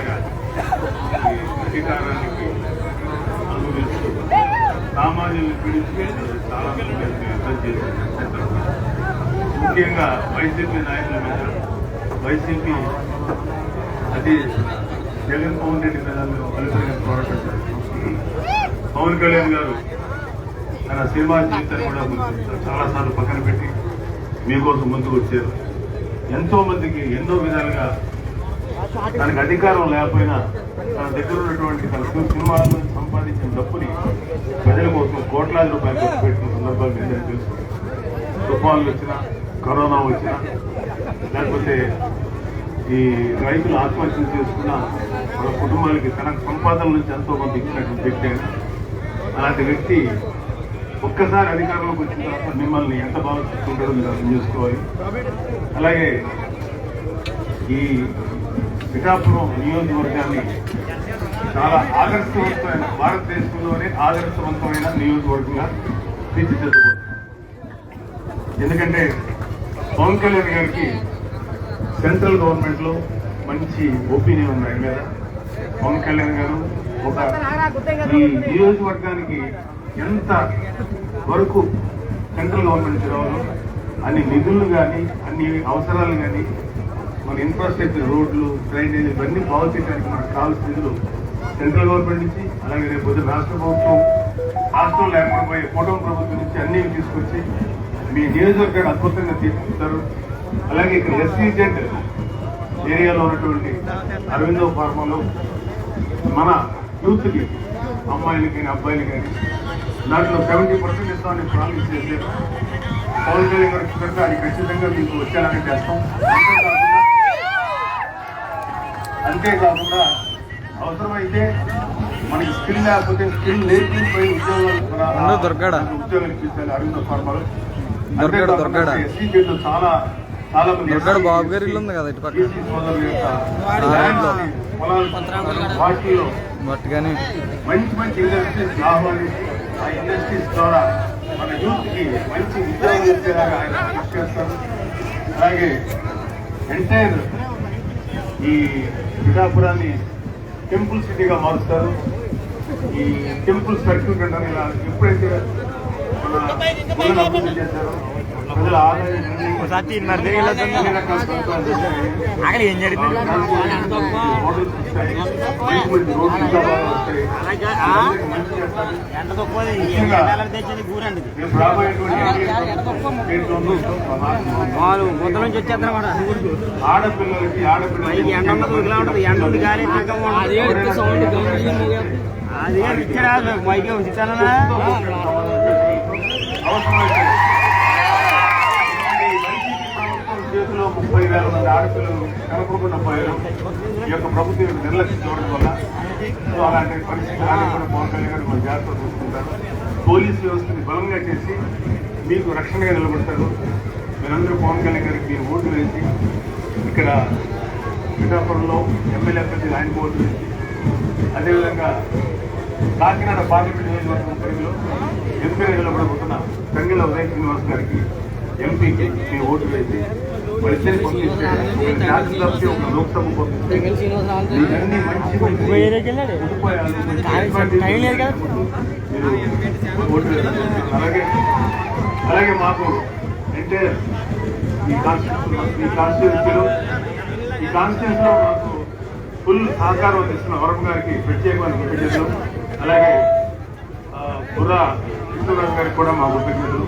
కలగాలి అధికారానికి అనుభవిస్తూ సామాన్యులు పీడించి చాలా మంది యుద్ధం చేశారు చంద్రబాబు. ముఖ్యంగా వైసీపీ నాయకుల మీద వైసీపీ అది జగన్మోహన్ రెడ్డి మీద మేము బలమైన పోరాటం పవన్ కళ్యాణ్ గారు తన సినిమా జీవితాన్ని కూడా చాలా సార్లు పక్కన పెట్టి మీకోసం ముందుకు వచ్చారు ఎంతో మందికి ఎన్నో విధాలుగా తనకు అధికారం లేకపోయినా తన దగ్గర ఉన్నటువంటి తన సినిమాలను సంపాదించిన డబ్బుని ప్రజల కోసం కోట్లాది రూపాయలు ఖర్చు పెట్టిన సందర్భాలు మీ తెలుసు. తుఫాన్లు వచ్చినా కరోనా వచ్చినా లేకపోతే ఈ రైతులు ఆత్మహత్యలు చేసుకున్న వాళ్ళ కుటుంబాలకి తన సంపాదన నుంచి ఎంతో మంది ఇచ్చినటువంటి వ్యక్తి అయినా అలాంటి వ్యక్తి ఒక్కసారి అధికారంలోకి వచ్చిన తర్వాత మిమ్మల్ని ఎంత బాగా చూసుకుంటారో మీరు అర్థం చేసుకోవాలి. అలాగే ఈ పిఠాపురం నియోజకవర్గాన్ని చాలా ఆదర్శవంతమైన భారతదేశంలోనే ఆదర్శవంతమైన నియోజకవర్గంగా తీర్చిదిద్దబోతుంది ఎందుకంటే పవన్ కళ్యాణ్ గారికి సెంట్రల్ గవర్నమెంట్లో మంచి ఒపీనియన్ ఉంది ఆయన మీద. పవన్ కళ్యాణ్ గారు ఒక ఈ నియోజకవర్గానికి ఎంత వరకు సెంట్రల్ గవర్నమెంట్ రావాలో అన్ని నిధులు కానీ అన్ని అవసరాలు కానీ మన ఇన్ఫ్రాస్ట్రక్చర్ రోడ్లు డ్రైనేజ్ ఇవన్నీ బాగు చేయడానికి మనకు కావాల్సిన నిధులు సెంట్రల్ గవర్నమెంట్ నుంచి అలాగే రేపు పొద్దున్న రాష్ట్ర ప్రభుత్వం రాష్ట్రంలో ఏర్పడిపోయే కూటమి ప్రభుత్వం నుంచి అన్ని తీసుకొచ్చి మీ నియోజకవర్గాన్ని అద్భుతంగా తీసుకుంటారు అలాగే ఇక్కడ ఎస్సీజెడ్ ఏరియాలో ఉన్నటువంటి అరవిందో ఫార్మాలో మన యూత్కి అమ్మాయిలకి కానీ అబ్బాయిలు కానీ దాంట్లో సెవెంటీ పర్సెంట్ ఇస్తామని ప్రామిస్ చేశారు పవన్ కళ్యాణ్ గారు అది ఖచ్చితంగా మీకు వచ్చేలాగే చేస్తాం. అంతేకాకుండా అవసరమైతే మనకి స్కిల్ లేకపోతే స్కిల్ నేర్పించిపోయి ఉద్యోగాలు? ఉద్యోగాలు ఇప్పించాలి అరవింద ఫార్మాలో దొరకాడా, దొరకాడా? ఎస్సీజెడ్లో చాలా చాలా మంది దొరకాడు SC, బాబు గారి ఇల్లు ఉంది కదా ఇటు పక్కన. BC సోదరుల యొక్క ఆ, ఇంట్లో. పొలాలు వాటిల్లో బట్ కానీ మంచి మంచి ఇండస్ట్రీస్ ఆహ్వానించి ఆ ఇండస్ట్రీస్ ద్వారా మన యూత్కి మంచి ఉద్యోగం వచ్చేలాగా ఆయన కృషి చేస్తారు అలాగే ఎంటైర్ ఈ పిఠాపురాన్ని టెంపుల్ సిటీగా మారుస్తారు. ఈ టెంపుల్ సర్క్యూట్ అంటారు ఇలా ఎప్పుడైతే మన అభివృద్ధి చేశారో ప్రజల ఒకసారి తిన్నారు తిరిగి అక్కడ ఏం జరిగింది మోడల్స్ తక్కువ తెచ్చింది కూరండి వాళ్ళు ముద్ద నుంచి వచ్చేద్దాం కూడా ఆడపిల్లలకి పైకి ఆడపిల్లలకి ఎండ ఉన్నది ఇలా ఉంటుంది ఎండ ఉంది గాలి అదే అది ఇచ్చారా మైకి ఉంచుతానా ముప్పై వేల మంది ఆడపిల్లలు కనపడకుండా పోయారు. ఈ యొక్క ప్రభుత్వం నిర్లక్ష్యం చూడడం వల్ల సో అలాంటి పరిస్థితి రాకుండా పవన్ కళ్యాణ్ గారు జాగ్రత్త చూసుకుంటారు. పోలీస్ వ్యవస్థని బలంగా చేసి మీకు రక్షణగా నిలబడతారు. మీరందరూ పవన్ కళ్యాణ్ గారికి మీరు ఓటు వేసి ఇక్కడ పిఠాపురంలో ఎమ్మెల్యే అభ్యర్థి ఆయన ఓటు వేసి అదేవిధంగా కాకినాడ పార్లమెంట్ నియోజకవర్గం పరిధిలో ఎంపీగా నిలబడబోతున్న తంగిల ఉదయ శ్రీనివాస్ గారికి ఎంపీకి మీ ఓటు వేసి ఒక ఒక లోక్సభ మంచి అలాగే అలాగే మాకు అంటే ఈ కాన్స్టిట్యూషన్ ఈ కాన్స్టిట్యూన్సీలో ఈ కాన్స్టిట్యూన్సీలో మాకు ఫుల్ సహకారం అందిస్తున్న వరం గారికి ప్రత్యేకమైన కృతజ్ఞతలు అలాగే బుర్రా కృష్ణరాజు గారికి కూడా మా కృతజ్ఞతలు